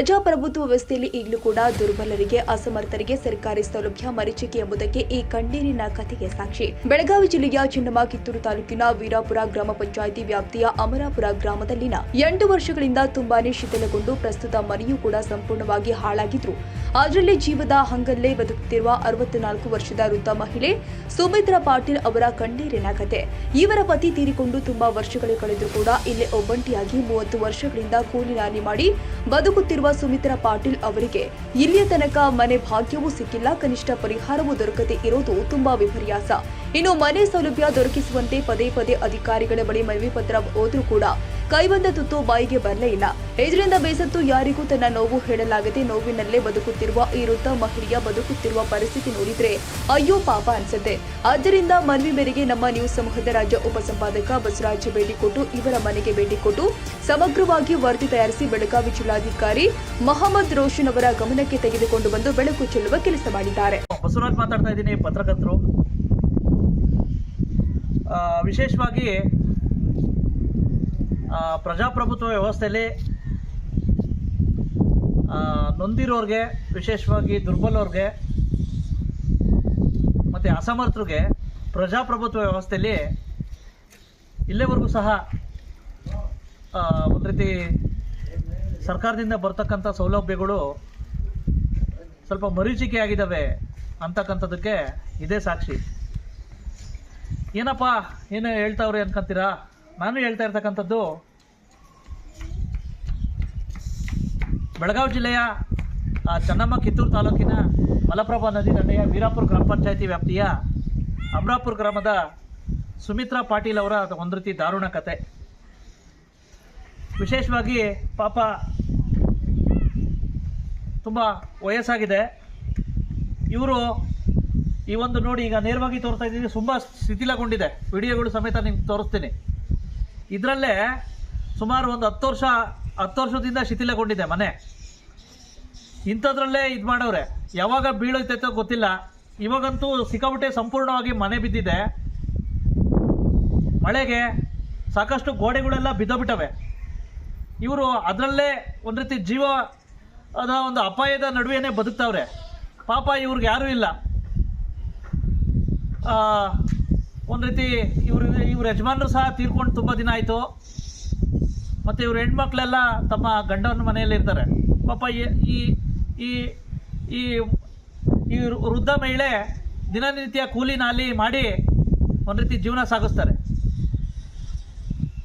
ಪ್ರಜಾಪ್ರಭುತ್ವ ವ್ಯವಸ್ಥೆಯಲ್ಲಿ ಈಗಲೂ ಕೂಡ ದುರ್ಬಲರಿಗೆ, ಅಸಮರ್ಥರಿಗೆ ಸರ್ಕಾರಿ ಸೌಲಭ್ಯ ಮರೀಚಿಕೆ ಎಂಬುದಕ್ಕೆ ಈ ಕಣ್ಣೀರಿನ ಕಥೆಗೆ ಸಾಕ್ಷಿ. ಬೆಳಗಾವಿ ಜಿಲ್ಲೆಯ ಚಿನ್ನಮ ಕಿತ್ತೂರು ತಾಲೂಕಿನ ವೀರಾಪುರ ಗ್ರಾಮ ಪಂಚಾಯಿತಿ ವ್ಯಾಪ್ತಿಯ ಅಮರಾಪುರ ಗ್ರಾಮದಲ್ಲಿನ ಎಂಟು ವರ್ಷಗಳಿಂದ ತುಂಬಾನೇ ಶಿಥಿಲಗೊಂಡು ಪ್ರಸ್ತುತ ಮನೆಯೂ ಕೂಡ ಸಂಪೂರ್ಣವಾಗಿ ಹಾಳಾಗಿದ್ರು. ಅದರಲ್ಲಿ ಜೀವದ ಹಂಗಲ್ಲೇ ಬದುಕುತ್ತಿರುವ ಅರವತ್ನಾಲ್ಕು ವರ್ಷದ ವೃದ್ಧ ಮಹಿಳೆ ಸುಮಿತ್ರಾ ಪಾಟೀಲ್ ಅವರ ಕಣ್ಣೀರಿನ ಕತೆ. ಇವರ ಪತಿ ತೀರಿಕೊಂಡು ತುಂಬಾ ವರ್ಷಗಳು ಕಳೆದರೂ ಕೂಡ ಇಲ್ಲೇ ಒಬ್ಬಂಟಿಯಾಗಿ ಮೂವತ್ತು ವರ್ಷಗಳಿಂದ ಕೂಲಿ ನಾಲಿ ಮಾಡಿ ಬದುಕುತ್ತಿರುವ ಸುಮಿತ್ರಾ ಪಾಟೀಲ್ ಅವರಿಗೆ ಇಲ್ಲಿಯ ತನಕ ಮನೆ ಭಾಗ್ಯವೂ ಸಿಕ್ಕಿಲ್ಲ. ಕನಿಷ್ಠ ಪರಿಹಾರವೂ ದೊರಕದೆ ಇರೋದು ತುಂಬಾ ವಿಪರ್ಯಾಸ. ಇನ್ನು ಮನೆ ಸೌಲಭ್ಯ ದೊರಕಿಸುವಂತೆ ಪದೇ ಪದೇ ಅಧಿಕಾರಿಗಳ ಬಳಿ ಮನವಿ ಪತ್ರ ಹೋದ್ರೂ ಕೂಡ ಕೈಬಂದ ತುತ್ತು ಬಾಯಿಗೆ ಬರಲೇ ಇಲ್ಲ. ಇದರಿಂದ ಬೇಸತ್ತು ಯಾರಿಗೂ ತನ್ನ ನೋವು ಹೇಳಲಾಗದೆ ನೋವಿನಲ್ಲೇ ಬದುಕುತ್ತಿರುವ ಈ ವೃದ್ಧ ಮಹಿಳೆಯ ಬದುಕುತ್ತಿರುವ ಪರಿಸ್ಥಿತಿ ನೋಡಿದ್ರೆ ಅಯ್ಯೋ ಪಾಪ ಅನ್ಸುತ್ತೆ. ಆದ್ದರಿಂದ ಮನವಿ ಮೇರೆಗೆ ನಮ್ಮ ನ್ಯೂಸ್ ಸಮೂಹದ ರಾಜ್ಯ ಉಪಸಂಪಾದಕ ಬಸವರಾಜ್ ಭೇಟಿ ಕೊಟ್ಟು ಇವರ ಮನೆಗೆ ಭೇಟಿ ಕೊಟ್ಟು ಸಮಗ್ರವಾಗಿ ವರದಿ ತಯಾರಿಸಿ ಬೆಳಗಾವಿ ಜಿಲ್ಲಾಧಿಕಾರಿ ಮೊಹಮ್ಮದ್ ರೋಷನ್ ಅವರ ಗಮನಕ್ಕೆ ತೆಗೆದುಕೊಂಡು ಬಂದು ಬೆಳಕು ಚೆಲ್ಲುವ ಕೆಲಸ ಮಾಡಿದ್ದಾರೆ. ಬಸವರಾಜ್ ಮಾತಾಡ್ತಾ ಇದ್ದೀನಿ ಪತ್ರಕರ್ತರು. ವಿಶೇಷವಾಗಿ ಪ್ರಜಾಪ್ರಭುತ್ವ ವ್ಯವಸ್ಥೆಯಲ್ಲಿ ನೊಂದಿರೋರ್ಗೆ, ವಿಶೇಷವಾಗಿ ದುರ್ಬಲವ್ರಿಗೆ ಮತ್ತು ಅಸಮರ್ಥರಿಗೆ ಪ್ರಜಾಪ್ರಭುತ್ವ ವ್ಯವಸ್ಥೆಯಲ್ಲಿ ಇಲ್ಲಿವರೆಗೂ ಸಹ ಒಂದು ರೀತಿ ಸರ್ಕಾರದಿಂದ ಬರ್ತಕ್ಕಂಥ ಸೌಲಭ್ಯಗಳು ಸ್ವಲ್ಪ ಮರೀಚಿಕೆ ಆಗಿದ್ದಾವೆ ಅಂತಕ್ಕಂಥದ್ದಕ್ಕೆ ಇದೇ ಸಾಕ್ಷಿ. ಏನಪ್ಪ, ಏನು ಹೇಳ್ತಾವ್ರೆ ಅನ್ಕೊಂತೀರಾ? ನಾನು ಹೇಳ್ತಾ ಇರ್ತಕ್ಕಂಥದ್ದು ಬೆಳಗಾವಿ ಜಿಲ್ಲೆಯ ಚೆನ್ನಮ್ಮ ಕಿತ್ತೂರು ತಾಲೂಕಿನ ಮಲಪ್ರಭಾ ನದಿ ದಂಡೆಯ ವೀರಾಪುರ ಗ್ರಾಮ ಪಂಚಾಯತಿ ವ್ಯಾಪ್ತಿಯ ಅಮರಾಪುರ ಗ್ರಾಮದ ಸುಮಿತ್ರಾ ಪಾಟೀಲ್ ಅವರ ಒಂದು ರೀತಿ ದಾರುಣ ಕತೆ. ವಿಶೇಷವಾಗಿ ಪಾಪ ತುಂಬ ವಯಸ್ಸಾಗಿದೆ. ಇವರು ಈ ಒಂದು ನೋಡಿ ಈಗ ನೇರವಾಗಿ ತೋರಿಸ್ತಾ ಇದ್ದೀನಿ ತುಂಬ ಶಿಥಿಲಗೊಂಡಿದೆ. ವಿಡಿಯೋಗಳು ಸಮೇತ ನಿಮ್ಗೆ ತೋರಿಸ್ತೀನಿ. ಇದರಲ್ಲೇ ಸುಮಾರು ಒಂದು ಹತ್ತು ವರ್ಷ, ಹತ್ತು ವರ್ಷದಿಂದ ಶಿಥಿಲಗೊಂಡಿದೆ ಮನೆ. ಇಂಥದ್ರಲ್ಲೇ ಇದು ಮಾಡವ್ರೆ. ಯಾವಾಗ ಬೀಳೋಯ್ತೈತೋ ಗೊತ್ತಿಲ್ಲ. ಇವಾಗಂತೂ ಸಿಕ್ಕಾಬಿಟ್ಟೆ ಸಂಪೂರ್ಣವಾಗಿ ಮನೆ ಬಿದ್ದಿದೆ. ಮಳೆಗೆ ಸಾಕಷ್ಟು ಗೋಡೆಗಳೆಲ್ಲ ಬಿದ್ದೋಗ್ಬಿಟ್ಟವೆ. ಇವರು ಅದರಲ್ಲೇ ಒಂದು ರೀತಿ ಜೀವ, ಅದ ಒಂದು ಅಪಾಯದ ನಡುವೆನೇ ಬದುಕ್ತಾವ್ರೆ. ಪಾಪ ಇವ್ರಿಗೆ ಯಾರೂ ಇಲ್ಲ. ಒಂದು ರೀತಿ ಇವ್ರ ಯಜಮಾನ್ರು ಸಹ ತೀರ್ಕೊಂಡು ತುಂಬ ದಿನ ಆಯಿತು. ಮತ್ತು ಇವ್ರ ಹೆಣ್ಮಕ್ಳೆಲ್ಲ ತಮ್ಮ ಗಂಡನ ಮನೆಯಲ್ಲಿ ಇರ್ತಾರೆ. ಪಾಪ ಈ- ಈ ಈ ಈ ಈ ವೃದ್ಧ ಮಹಿಳೆ ದಿನನಿತ್ಯ ಕೂಲಿ ನಾಲಿ ಮಾಡಿ ಒಂದು ರೀತಿ ಜೀವನ ಸಾಗಿಸ್ತಾರೆ.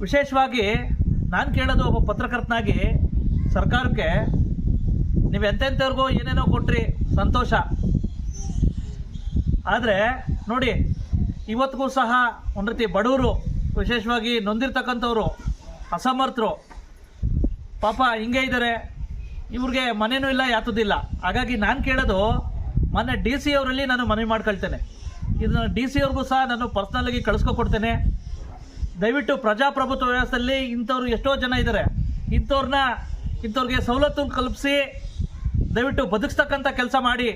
ವಿಶೇಷವಾಗಿ ನಾನು ಕೇಳೋದು ಒಬ್ಬ ಪತ್ರಕರ್ತನಾಗಿ ಸರ್ಕಾರಕ್ಕೆ ನೀವು ಎಂತೆಂಥವ್ರಿಗೂ ಏನೇನೋ ಕೊಟ್ರಿ, ಸಂತೋಷ. ಆದರೆ ನೋಡಿ ಇವತ್ತಿಗೂ ಸಹ ಒಂದು ರೀತಿ ಬಡವರು, ವಿಶೇಷವಾಗಿ ನೊಂದಿರ್ತಕ್ಕಂಥವ್ರು, ಅಸಮರ್ಥರು, ಪಾಪ ಹಿಂಗೆ ಇದ್ದಾರೆ ಇವ್ರಿಗೆ ಮನೆಯೂ ಇಲ್ಲ, ಯಾತದಿಲ್ಲ. ಹಾಗಾಗಿ ನಾನು ಕೇಳೋದು, ಮೊನ್ನೆ ಡಿ ಸಿ ಅವರಲ್ಲಿ ನಾನು ಮನವಿ ಮಾಡ್ಕೊಳ್ತೇನೆ. ಇದನ್ನು ಡಿ ಸಿ ಅವ್ರಿಗೂ ಸಹ ನಾನು ಪರ್ಸ್ನಲಾಗಿ ಕಳಿಸ್ಕೊಕೊಡ್ತೇನೆ. ದಯವಿಟ್ಟು ಪ್ರಜಾಪ್ರಭುತ್ವ ವ್ಯವಸ್ಥೆಯಲ್ಲಿ ಇಂಥವ್ರು ಎಷ್ಟೋ ಜನ ಇದ್ದಾರೆ ಇಂಥವ್ರನ್ನ ಇಂಥವ್ರಿಗೆ ಸವಲತ್ತು ಕಲ್ಪಿಸಿ, ದಯವಿಟ್ಟು ಬದುಕಿಸ್ತಕ್ಕಂಥ ಕೆಲಸ ಮಾಡಿ.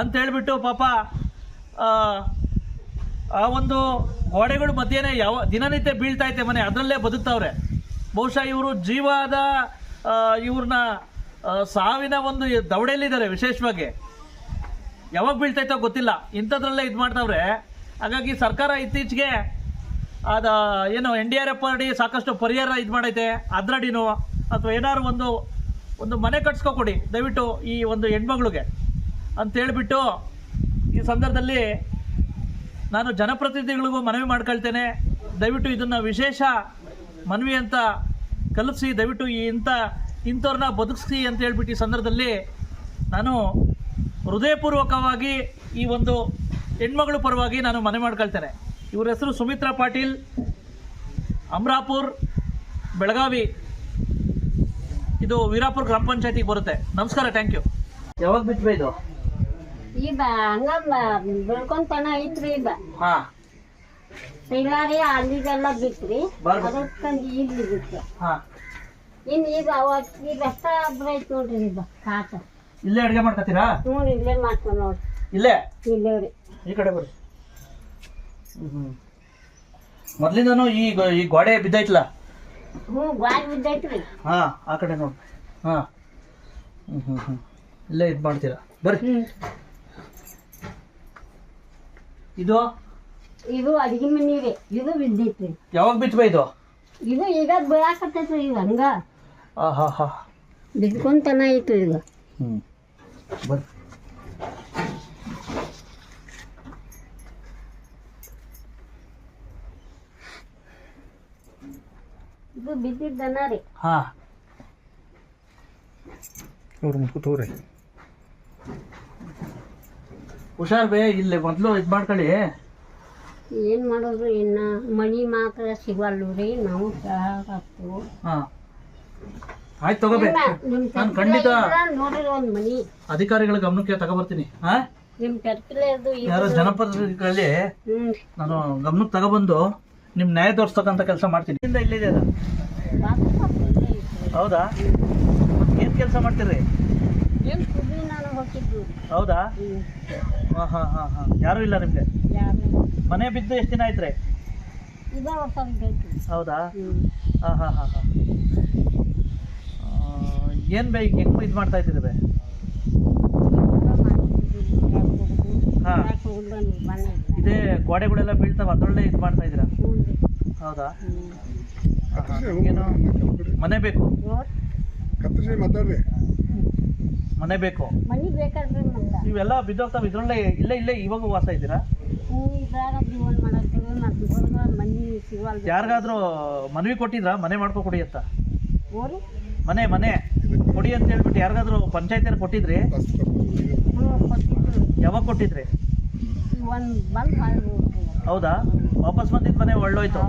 ಅಂತ ಹೇಳ್ಬಿಟ್ಟು ಪಾಪ ಆ, ಒಂದು ಗೋಡೆಗಳು ಮಧ್ಯೆನೇ ಯಾವ ದಿನನಿತ್ಯ ಬೀಳ್ತಾ ಐತೆ ಮನೆ ಅದರಲ್ಲೇ ಬದುಕ್ತಾವ್ರೆ. ಬಹುಶಃ ಇವರು ಜೀವದ ಇವ್ರನ್ನ ಸಾವಿನ ಒಂದು ದವಡೆಯಲ್ಲಿದ್ದಾರೆ ವಿಶೇಷವಾಗಿ. ಯಾವಾಗ ಬೀಳ್ತೈತೋ ಗೊತ್ತಿಲ್ಲ. ಇಂಥದ್ರಲ್ಲೇ ಇದು ಮಾಡ್ತಾವ್ರೆ. ಹಾಗಾಗಿ ಸರ್ಕಾರ ಇತ್ತೀಚೆಗೆ ಅದ ಏನು ಎನ್ ಡಿ ಆರ್ ಎಫ್ ಅಡಿ ಸಾಕಷ್ಟು ಪರಿಹಾರ ಇದು ಮಾಡೈತೆ. ಅದ್ರಡಿನೋ ಅಥವಾ ಏನಾದ್ರು ಒಂದು ಒಂದು ಮನೆ ಕಟ್ಸ್ಕೊಕೊಡಿ. ದಯವಿಟ್ಟು ಈ ಒಂದು ಹೆಣ್ಮಗಳಿಗೆ. ಅಂತ ಹೇಳ್ಬಿಟ್ಟು ಈ ಸಂದರ್ಭದಲ್ಲಿ ನಾನು ಜನಪ್ರತಿನಿಧಿಗಳಿಗೂ ಮನವಿ ಮಾಡ್ಕೊಳ್ತೇನೆ. ದಯವಿಟ್ಟು ಇದನ್ನು ವಿಶೇಷ ಮನವಿ ಅಂತ ಕಲಿಸಿ ದಯವಿಟ್ಟು ಈ ಇಂಥ ಇಂಥವ್ರನ್ನ ಬದುಕಿಸಿ ಅಂತ ಹೇಳ್ಬಿಟ್ಟು ಈ ಸಂದರ್ಭದಲ್ಲಿ ನಾನು ಹೃದಯಪೂರ್ವಕವಾಗಿ ಈ ಒಂದು ಹೆಣ್ಮಗಳ ಪರವಾಗಿ ನಾನು ಮನವಿ ಮಾಡ್ಕೊಳ್ತೇನೆ. ಇವ್ರ ಹೆಸರು ಸುಮಿತ್ರಾ ಪಾಟೀಲ್, ಅಮ್ರಾಪುರ್, ಬೆಳಗಾವಿ. ಇದು ವೀರಾಪುರ ಗ್ರಾಮ ಪಂಚಾಯತಿಗೆ ಬರುತ್ತೆ. ನಮಸ್ಕಾರ ಥ್ಯಾಂಕ್ ಯು ಯಾವಾಗ ಬಿಟ್ಟು ಇದು? ಈಗ ಹಂಗ ಬೆಳ್ಕೊಂತನ ಐತ್ರಿ ಈಗ ಹಾ. ಇಲ್ಲ ರೀ ಅಲ್ಲಿಗೆಲ್ಲ ಬಿತ್ರಿ. ಅದಕ್ಕಂದು ಇಲ್ಲಿ ಬಿತ್ತು ಹಾ. ಇನ್ ಈಗ ಅವಾಗ ಈಗ ಅಷ್ಟ ಐತ್ ನೋಡ್ರಿ ಈಗ ಕಾಟ. ಇಲ್ಲೇ ಅಡುಗೆ ಮಾಡ್ಕೊತೀರಾ ಹ್ಞೂ ಇಲ್ಲೇ ಮಾಡ್ಕೊಂಡ್ ನೋಡ್ರಿ. ಇಲ್ಲೇ? ಇಲ್ಲೇ ರೀ. ಈ ಕಡೆ ಬರ್ರಿ. ಮೊದ್ಲಿಂದನೂ ಈ ಗೊ- ಈ ಗೋಡೆ ಬಿದ್ದೈತಲ್ಲ ಹ್ಞೂ ಗಾಳಿ ಬಿದ್ದೈತ್ರಿ. ಹಾಂ ಆ ಕಡೆ ನೋಡಿ. ಹಾಂ. ಹ್ಞೂ ಹ್ಞೂ ಹ್ಞೂ ಇಲ್ಲೇ ಇದು ಮಾಡ್ತೀರಾ? ಬರ್ರಿ. ಹ್ಞೂ. ಇದು? ಇದು ಅಡಿಗೆ ಮನೆ ರೀ ಇದು ಬಿದ್ದೈತ್ರಿ ಯಾವಾಗ ಬಿತ್ತು ಇದು? ಇದು ಈಗ ಬೀಳಾಕತ್ತೈತ್ರಿ ಈಗ ಹಂಗ. ಆಹಾ ಹಾಂ ಹಾಂ ಬಿದ್ಕೊಂತನ ಐತ್ರಿ ಈಗ. ಹ್ಞೂ ಇದು ಬಿದ್ದಿದ್ದನ ರೀ. ಹಾಂ. ಅವ್ರು ಮುಚ್ಕೋತವ್ರಿ ಹುಷಾರ್ ಬೇ ಇಲ್ಲಿ ಮೊದ್ಲು ಇದು ಮಾಡ್ಕೊಳ್ಳಿ. ಏನ್ ಮಾಡೋದು ಇನ್ನ? ಮನಿ ಮಾತ್ರ ಸಿಗಲ್ಲು ರೀ ನಾವು ಸಾಕು ಹಾಂ. ಆಯ್ತು ತಗೋಬೇ ನಿಮ್ ನಾನು ಖಂಡಿತ ನೋಡಿರೋ ಒಂದು ಮನಿ ಅಧಿಕಾರಿಗಳ ಗಮನಕ್ಕೆ ತಗೊಬರ್ತೀನಿ. ಹಾಂ? ನಿಮ್ಮ ಟರ್ಕಿಲೆದು ಯಾರೋ ಜನಪದಗಳಲ್ಲಿ ಹ್ಮ್. ನಾನು ಗಮನಕ್ಕೆ ತಗೊಬಂದು ನಿಮ್ಮ ನ್ಯಾಯ ತೋರಿಸ್ತಕ್ಕಂಥ ಕೆಲಸ ಮಾಡ್ತೀನಿ. ಇಲ್ಲಿಂದ ಇಲ್ಲಿದೆ ಅದು. ಹೌದಾ? ಏನು ಕೆಲಸ ಮಾಡ್ತೀರಿ? ಏನ್ ಹೌದಾ? ಹಾಂ ಹಾಂ ಹಾಂ ಹಾಂ. ಯಾರೂ ಇಲ್ಲ ನಿಮಗೆ? ಯಾರು ಮನೆ ಬಿದ್ದು ಎಷ್ಟು ದಿನ ಆಯ್ತು ರೀ ಇದ ವರ್ಷ ಹೌದಾ? ಹಾಂ ಹಾಂ ಹಾಂ ಹಾಂ. ಏನು ಬೇ ಈಗ ಹೆಂಗೆ ಇದು ಮಾಡ್ತಾ ಇದ್ದೀರಿ ಬೇ? ಹಾ. ಇದೇ ಗೋಡೆಗಳೆಲ್ಲ ಬೀಳ್ತಾವ ಅದರಲ್ಲೇ ಇದು ಮಾಡ್ತಾ ಇದ್ದೀರಾ? ಹೌದಾ? ಹಾಂ ಹಾಂ ಏನು? ಮನೆ ಬೇಕು? ಕತ್ತರಿಸಿ ಮಾತಾಡ್ರಿ. ಮನೆ ಬೇಕು. ಮನಿ ಬೇಕಾದ್ರೆ ಮಂದ ಇವೆಲ್ಲ ಬಿದ್ದೋಗ್ತಾವ ಇದ್ರಲ್ಲೇ ಇಲ್ಲೇ ಇಲ್ಲೇ ಇವಾಗ ವಾಸ ಇದ್ದೀರಾ? ಇದ್ರಾಗ ಜೀವನ ಮಾಡತ್ತೀವಿ ಮತ್ತೆ ಹೊರಗ ಮನಿ ಸಿಗಲ್ದು ಯಾರಿಗಾದ್ರೂ ಮನವಿ ಕೊಟ್ಟಿದ್ರಾ? ಮನೆ ಮಾಡ್ಕೊ ಕೊಡಿ ಅಂತ. ಓರಿ ಮನೆ ಮನೆ. ಕೊಡಿ ಅಂತ ಹೇಳ್ಬಿಟ್ಟು ಯಾರಿಗಾದ್ರೂ ಪಂಚಾಯತ್ ಕೊಟ್ಟಿದ್ರಿ? ಯಾವಾಗ ಕೊಟ್ಟಿದ್ರಿ? ಒಂದು ಬಂದು ಹೌದಾ? ವಾಪಸ್ ಬಂದಿದ್ದು ಮನೆ ಒಳ್ಳೋಯ್ತು.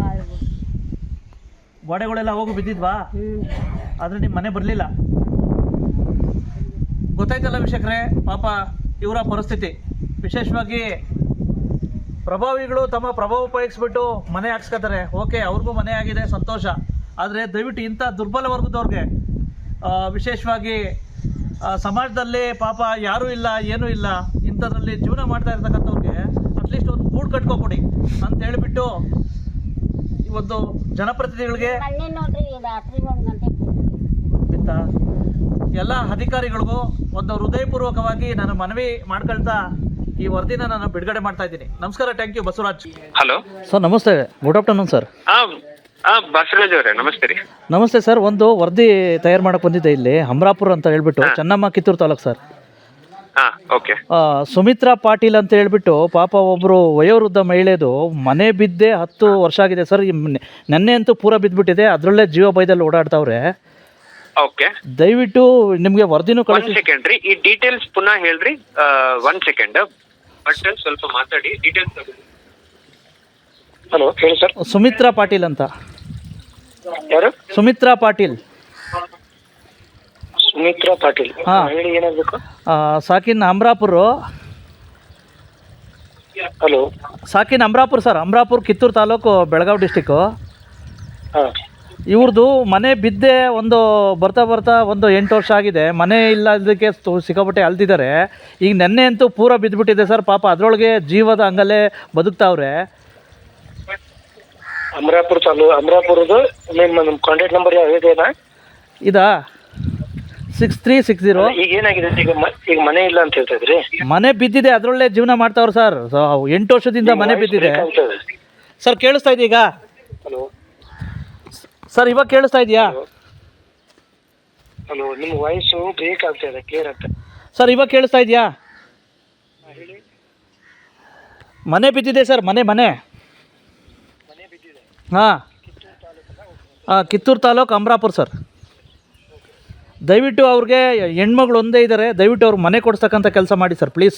ಗೋಡೆಗಳೆಲ್ಲ ಹೋಗಿ ಬಿದ್ದಿದ್ವಾ? ಆದ್ರೆ ನಿಮ್ಮ ಮನೆ ಬರಲಿಲ್ಲ. ಗೊತ್ತಾಯ್ತಲ್ಲ ವೀಕ್ಷಕರೇ? ಪಾಪ ಇವರ ಪರಿಸ್ಥಿತಿ. ವಿಶೇಷವಾಗಿ ಪ್ರಭಾವಿಗಳು ತಮ್ಮ ಪ್ರಭಾವ ಉಪಯೋಗಿಸ್ಬಿಟ್ಟು ಮನೆ ಹಾಕ್ಸ್ಕೊತಾರೆ. ಓಕೆ ಅವ್ರಿಗೂ ಮನೆ ಆಗಿದೆ ಸಂತೋಷ. ಆದರೆ ದಯವಿಟ್ಟು ಇಂಥ ದುರ್ಬಲ ವರ್ಗದವ್ರಿಗೆ ಆ, ವಿಶೇಷವಾಗಿ ಸಮಾಜದಲ್ಲಿ ಪಾಪ ಯಾರೂ ಇಲ್ಲ ಏನೂ ಇಲ್ಲ ಇಂಥದ್ರಲ್ಲಿ ಜೀವನ ಮಾಡ್ತಾ ಇರ್ತಕ್ಕಂಥವ್ರಿಗೆ ಅಟ್ಲೀಸ್ಟ್ ಒಂದು ಗೂಡು ಕಟ್ಕೊಕೊಡಿ ಅಂತ ಹೇಳಿಬಿಟ್ಟು ಒಂದು ಜನಪ್ರತಿನಿಧಿಗಳಿಗೆ ಎಲ್ಲ ಅಧಿಕಾರಿಗಳಿಗೂ ಒಂದು ಹೃದಯಪೂರ್ವಕವಾಗಿ ನಾನು ಮನವಿ ಮಾಡ್ಕೊಳ್ತಾ ಈ ವರದಿನ ನಾನು ಬಿಡುಗಡೆ ಮಾಡ್ತಾ ಇದ್ದೀನಿ. ನಮಸ್ಕಾರ thank you Basavaraj. Hello sir ನಮಸ್ತೆ. ಗುಡ್ ಆಫ್ಟರ್ನೂನ್ ಸರ್ ಬಸವರಾಜ್ ಅವರೇ ನಮಸ್ತೆ ರೀ. ನಮಸ್ತೆ ಸರ್ ಒಂದು ವರದಿ ತಯಾರು ಮಾಡಕ್ಕೆ ಬಂದಿದ್ದೆ ಇಲ್ಲಿ ಹಮ್ರಾಪುರ ಅಂತ ಹೇಳ್ಬಿಟ್ಟು ಚೆನ್ನಮ್ಮ ಕಿತ್ತೂರು ತಾಲೂಕು ಸರ್ ಹಾಂ ಓಕೆ. ಸುಮಿತ್ರಾ ಪಾಟೀಲ್ ಅಂತ ಹೇಳ್ಬಿಟ್ಟು ಪಾಪ ಒಬ್ಬರು ವಯೋವೃದ್ಧ ಮಹಿಳೆದು ಮನೆ ಬಿದ್ದೆ ಹತ್ತು ವರ್ಷ ಆಗಿದೆ ಸರ್ ನೆನ್ನೆ ಅಂತೂ ಪೂರ ಬಿದ್ದುಬಿಟ್ಟಿದೆ ಅದರಲ್ಲೇ ಜೀವ ಭಯದಲ್ಲಿ ಓಡಾಡ್ತಾವ್ರೆ. ಓಕೆ ದಯವಿಟ್ಟು ನಿಮಗೆ ವರದಿನೂ ಒನ್ ಕಳಿಸಿ. ಸೆಕೆಂಡ್ ರೀ. ಈ ಡೀಟೇಲ್ಸ್ ಪುನಃ ಹೇಳ್ರಿ. ಒನ್ ಸೆಕೆಂಡ್ ಬಟ್ ಸ್ವಲ್ಪ ಮಾತಾಡಿ. ಡೀಟೇಲ್ಸ್ ಹಲೋ ಹೇಳಿ ಸರ್ ಸುಮಿತ್ರಾ ಪಾಟೀಲ್ ಅಂತ. ಯಾರು? ಸುಮಿತ್ರಾ ಪಾಟೀಲ್. ಸುಮಿತ್ರಾ ಪಾಟೀಲ್. ಹಾ. ಹೇಳಿ ಏನಾಗಬೇಕು? ಆ, ಸಾಕಿನ್ ಅಮ್ರಾಪುರು. ಹಲೋ ಸಾಕಿನ್ ಅಮ್ರಾಪುರ್ ಸರ್ ಅಮ್ರಾಪುರ್ ಕಿತ್ತೂರು ತಾಲೂಕು ಬೆಳಗಾವಿ ಡಿಸ್ಟಿಕ್ಕು ಹಾಂ. ಇವ್ರದ್ದು ಮನೆ ಬಿದ್ದೆ ಒಂದು ಬರ್ತಾ ಬರ್ತಾ ಒಂದು ಎಂಟು ವರ್ಷ ಆಗಿದೆ. ಮನೆ ಇಲ್ಲ ಅದಕ್ಕೆ ಸಿಕ್ಕಾಪಟ್ಟೆ ಅಲ್ತಿದ್ದಾರೆ ಈಗ ನೆನ್ನೆ ಅಂತೂ ಪೂರ ಬಿದ್ದುಬಿಟ್ಟಿದೆ ಸರ್. ಪಾಪ ಅದರೊಳಗೆ ಜೀವದ ಹಂಗಲ್ಲೇ ಬದುಕ್ತಾವ್ರೆ. ಅಮರಾಪುರ ಚಾಲು ಅಮರಾಪುರದ್ದು ನಿಮ್ಮ ನಿಮ್ಮ ಕಾಂಟ್ಯಾಕ್ಟ್ ನಂಬರ್ ಇದೆಯಾ ಇದಾ? Six three six zero. ಈಗ ಏನಾಗಿದೆ ಈಗ ಮ- ಈಗ ಮನೆ ಇಲ್ಲ ಅಂತ ಹೇಳ್ತಾ ಇದ್ರಿ? ಮನೆ ಬಿದ್ದಿದೆ ಅದರೊಳ್ಳೆ ಜೀವನ ಮಾಡ್ತಾವ್ರೆ ಸರ್. ಸೊ, ಎಂಟು ವರ್ಷದಿಂದ ಮನೆ ಬಿದ್ದಿದೆ. ಸರ್ ಕೇಳಿಸ್ತಾ ಇದೀಗ? ಹಲೋ. ಸರ್ ಇವಾಗ ಕೇಳಿಸ್ತಾ ಇದೆಯಾ? ಹಲೋ. ನಿಮ್ಮ ವಾಯ್ಸು ಬ್ರೇಕ್ ಆಗ್ತಾ ಇದೆ ಕ್ಲಿಯರ್ ಆಗ್ತಾ ಸರ್ ಇವಾಗ ಕೇಳಿಸ್ತಾ ಇದೆಯಾ? ಮನೆ ಬಿದ್ದಿದೆ ಸರ್ ಮನೆ ಮನೆ. ಹಾಂ. ಹಾಂ ಕಿತ್ತೂರು ತಾಲೂಕು ಅಮರಾಪುರ ಸರ್. ದಯವಿಟ್ಟು ಅವ್ರಿಗೆ ಹೆಣ್ಮಗಳು ಒಂದೇ ಇದ್ದಾರೆ ದಯವಿಟ್ಟು ಅವ್ರಿಗೆ ಮನೆ ಕೊಡ್ಸಕ್ಕಂಥ ಕೆಲಸ ಮಾಡಿ ಸರ್ ಪ್ಲೀಸ್.